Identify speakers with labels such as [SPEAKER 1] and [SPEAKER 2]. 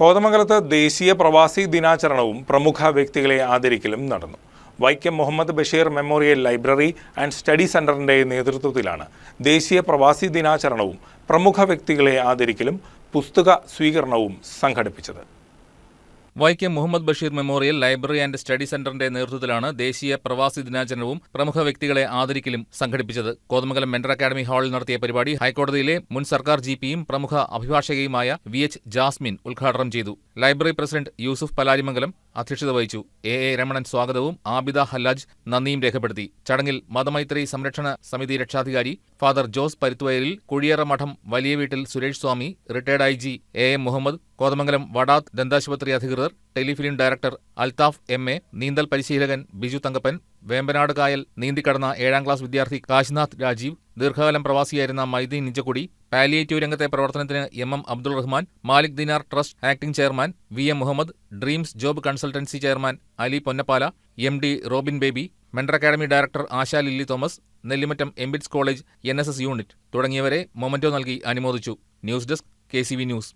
[SPEAKER 1] കോതമംഗലത്ത് ദേശീയ പ്രവാസി ദിനാചരണവും പ്രമുഖ വ്യക്തികളെ ആദരിക്കലും നടന്നു. Vaikom Muhammad Basheer memorial library and study സെന്ററിന്റെ നേതൃത്വത്തിലാണ് ദേശീയ പ്രവാസി ദിനാചരണവും പ്രമുഖ വ്യക്തികളെ ആദരിക്കലും പുസ്തക സ്വീകരണവും സംഘടിപ്പിച്ചത്.
[SPEAKER 2] Vaikom Muhammad Basheer memorial library and study സെന്ററിന്റെ നേതൃത്വത്തിലാണ് ദേശീയ പ്രവാസി ദിനാചരണവും പ്രമുഖ വ്യക്തികളെ ആദരിക്കലും സംഘടിപ്പിച്ചത്. കോതമംഗലം മെന്റർ അക്കാദമി ഹാളിൽ നടത്തിയ പരിപാടി ഹൈക്കോടതിയിലെ മുൻ സർക്കാർ ജി പിയും പ്രമുഖ അഭിഭാഷകയുമായ വി എച്ച് ജാസ്മിൻ ഉദ്ഘാടനം ചെയ്തു. ലൈബ്രറി പ്രസിഡന്റ് യൂസുഫ് പലാരിമംഗലം അധ്യക്ഷത വഹിച്ചു. എ എ രമണൻ സ്വാഗതവും ആബിദ ഹല്ലാജ് നന്ദിയും രേഖപ്പെടുത്തി. ചടങ്ങിൽ മതമൈത്രി സംരക്ഷണ സമിതി രക്ഷാധികാരി ഫാദർ ജോസ് പരുത്തുവയലിൽ കുഴിയറ മഠം വലിയ വീട്ടിൽ Suresh Swami retired I G A M Muhammad Kothamangalam വടാത് ദന്താശുപത്രി അധികൃതർ telefilm director Althaf M A നീന്തൽ പരിശീലകൻ ബിജു തങ്കപ്പൻ വേമ്പനാട് കായൽ നീന്തിക്കടന്ന ഏഴാം ക്ലാസ് വിദ്യാർത്ഥി കാശ്നാഥ് രാജീവ് ദീർഘകാലം പ്രവാസിയായിരുന്ന മൈദീൻ നിഞ്ചക്കുടി പാലിയേറ്റീവ് രംഗത്തെ പ്രവർത്തനത്തിന് M M Abdul Rahman Malik Dinar trust acting chairman V M Muhammad dreams job consultancy chairman Ali പൊന്നപ്പാല M D Robin Baby mentor academy director Asha Lilly Thomas Nellimattam MBITS college N unit തുടങ്ങിയവരെ memento നൽകി അനുമോദിച്ചു. News desk K news.